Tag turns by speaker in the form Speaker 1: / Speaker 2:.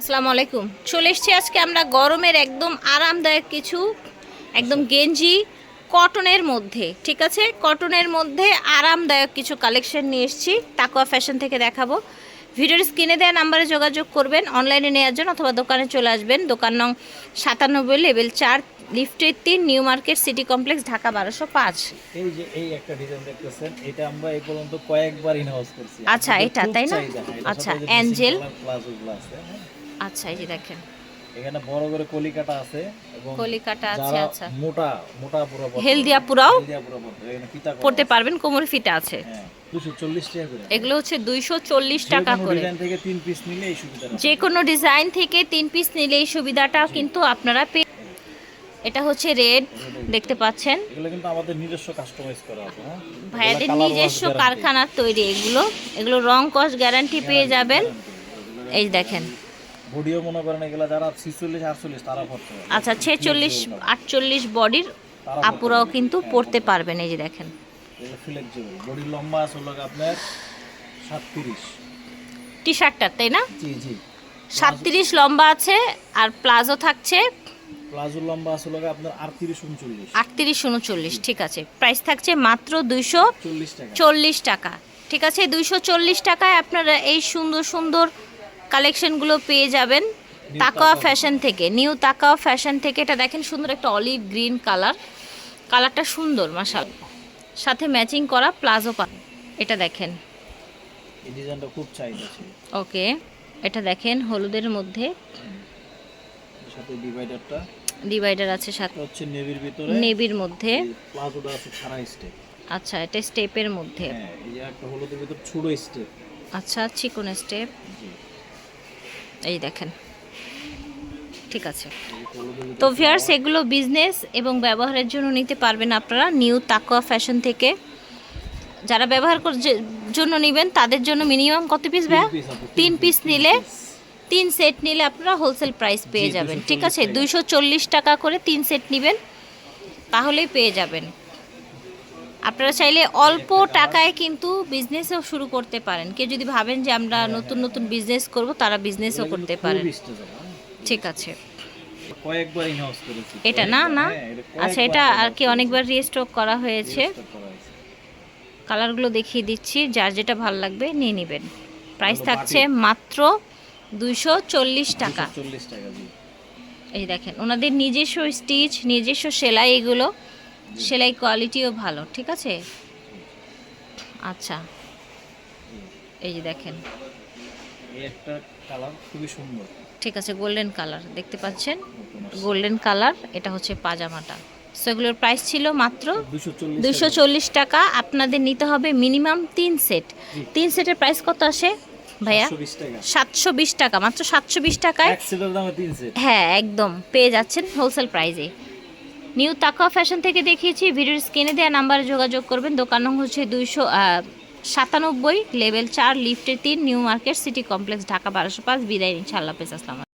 Speaker 1: আসসালামু আলাইকুম। চলে এসছি আজকে আমরা গরমের একদম আরামদায়ক কিছু একদম গেঞ্জি কটনের মধ্যে ঠিক আছে? কটনের মধ্যে আরামদায়ক কিছু কালেকশন নিয়ে এসেছি তাকোয়া ফ্যাশন থেকে দেখাবো। ভিডিওর স্ক্রিনে দেওয়া নাম্বারে যোগাযোগ করবেন অনলাইনে নেওয়ার জন্য অথবা দোকানে চলে আসবেন। দোকান নং সাতানব্বই লেভেল চার লিফটের তিন new market city complex Dhaka বারোশো পাঁচ।
Speaker 2: এই যে এই একটা ডিজাইন দেখতেছেন এটা আমরা এই পর্যন্ত কয়েকবার ইন হাউস করছি।
Speaker 1: আচ্ছা, এটা, তাই না? আচ্ছা, অ্যাঞ্জেল।
Speaker 2: আছে, হ্যাঁ।
Speaker 1: আচ্ছা এই যে দেখেন।
Speaker 2: এখানে বড় করে কলিকাটা আছে এবং
Speaker 1: কলিকাটা আছে আচ্ছা।
Speaker 2: মোটা মোটা পুরো
Speaker 1: হেলদিয়া পুরাও
Speaker 2: হেলদিয়া পুরো পড়তে এখানে ফিতা
Speaker 1: পড়তে পারবেন কোমর ফিটা আছে।
Speaker 2: হ্যাঁ 240 টাকা করে।
Speaker 1: এগুলো হচ্ছে দুইশো চল্লিশ টাকা করে।
Speaker 2: ডিজাইন থেকে তিন পিস নিলে এই সুবিধাটা
Speaker 1: যে কোনো ডিজাইন থেকে তিন পিস নিলে এই সুবিধাটা কিন্তু আপনারা পেয়ে এটা হচ্ছে রেড দেখতে পাচ্ছেন।
Speaker 2: এগুলো কিন্তু আমাদের নিজস্ব কাস্টমাইজ করা আছে হ্যাঁ?
Speaker 1: ভাইয়াদের নিজস্ব। কারখানার তৈরি এগুলো। এগুলো রং কস গ্যারান্টি পেয়ে যাবেন। এই দেখেন।
Speaker 2: বডিও মনে করেন এগুলো যারা 46 48 তারা পড়তে পারে
Speaker 1: আচ্ছা ছেচল্লিশ আটচল্লিশ বডির আপুরাও কিন্তু পড়তে পারবেন এই যে দেখেন।
Speaker 2: ফ্লেক্সিবল বডির লম্বা আছে হলো আপনার 37
Speaker 1: টি শার্টটা তাই না?
Speaker 2: জি জি।
Speaker 1: সাতত্রিশ লম্বা আছে আর প্লাজো থাকছে।
Speaker 2: প্লাজো লম্বা আছে হলো আপনার 38 39
Speaker 1: আটত্রিশ উনচল্লিশ ঠিক আছে। প্রাইস থাকছে মাত্র দুইশো
Speaker 2: 40 টাকা।
Speaker 1: চল্লিশ টাকা। ঠিক আছে দুইশো চল্লিশ টাকায় আপনারা এই সুন্দর সুন্দর কালেকশনগুলো পেয়ে যাবেন তাকাওয়া ফ্যাশন থেকে নিউ তাকাওয়া ফ্যাশন থেকে। এটা দেখেন সুন্দর একটা অলিভ গ্রিন কালার। কালারটা সুন্দর মাসাল সাথে ম্যাচিং করা প্লাজো পা এটা দেখেন।
Speaker 2: এই ডিজাইনটা খুব চাহিদা
Speaker 1: ওকে এটা দেখেন হলুদের মধ্যে।
Speaker 2: সাথে ডিভাইডারটা।
Speaker 1: ডিভাইডার আছে সাথে।
Speaker 2: হচ্ছে নেভির ভিতরে।
Speaker 1: নেভির মধ্যে।
Speaker 2: প্লাজোটা আছে খাড়া স্টেপ
Speaker 1: আচ্ছা এটা স্টেপের মধ্যে।
Speaker 2: হ্যাঁ এই যে একটা হলুদের ভিতর ছোট স্টেপ
Speaker 1: আচ্ছা চিকন স্টেপ এই দেখেন। ঠিক আছে। তো ভিয়ার্স এগুলো বিজনেস এবং ব্যবহারের জন্য নিতে পারবেন আপনারা নিউ তাকোয়া ফ্যাশন থেকে। যারা ব্যবহার জন্য নেবেন তাদের জন্য মিনিমাম কত পিস ভাইয়া? তিন পিস নিলে তিন সেট নিলে আপনারা হোলসেল প্রাইস পেয়ে যাবেন। ঠিক আছে দুইশো চল্লিশ টাকা করে তিন সেট নেবেন তাহলেই পেয়ে যাবেন। আপনারা চাইলে অল্প টাকায় কিন্তু বিজনেসও শুরু করতে পারেন। কেউ যদি ভাবেন যে আমরা নতুন নতুন বিজনেস করব তারা বিজনেসও করতে পারেন। ঠিক আছে।
Speaker 2: কয়েকবার ইন করেছি।
Speaker 1: এটা না না?
Speaker 2: হ্যাঁ,
Speaker 1: আচ্ছা এটা আর কি অনেকবার রিস্টক করা হয়েছে। কালারগুলো দেখিয়ে দিচ্ছি যার যেটা ভালো লাগবে নিয়ে নেবেন। প্রাইস থাকছে মাত্র দুইশো চল্লিশ টাকা।
Speaker 2: 240 টাকা জি।
Speaker 1: এই দেখেন ওনাদের নিজস্ব স্টিচ নিজস্ব সেলাই এগুলো। সেলাই কোয়ালিটিও ভালো ঠিক আছে? আচ্ছা। এই যে দেখেন।
Speaker 2: একটা কালার খুবই সুন্দর।
Speaker 1: ঠিক আছে গোল্ডেন কালার দেখতে পাচ্ছেন? গোল্ডেন কালার এটা হচ্ছে পাজামাটা। সো এগুলোর প্রাইস ছিল মাত্র দুশো
Speaker 2: টাকা।
Speaker 1: চল্লিশ টাকা। আপনাদের নিতে হবে মিনিমাম তিন সেট তিন সেটের প্রাইস কত আসে ভাইয়া? সাতশো বিশ টাকা। মাত্র সাতশো বিশ টাকায় হ্যাঁ একদম পেয়ে যাচ্ছেন হোলসেল প্রাইজে নিউ তাকা ফ্যাশন থেকে দেখিয়েছি। ভিডিওর স্ক্রিনে দেওয়া নাম্বারে যোগাযোগ করবেন। দোকান নং হচ্ছে দুইশো সাতানব্বই, লেভেল চার লিফটে তিন, new market, city complex, Dhaka বারোশো পাঁচ। বিদায় ইনশাআল্লাহ আল্লাহ আসসালাম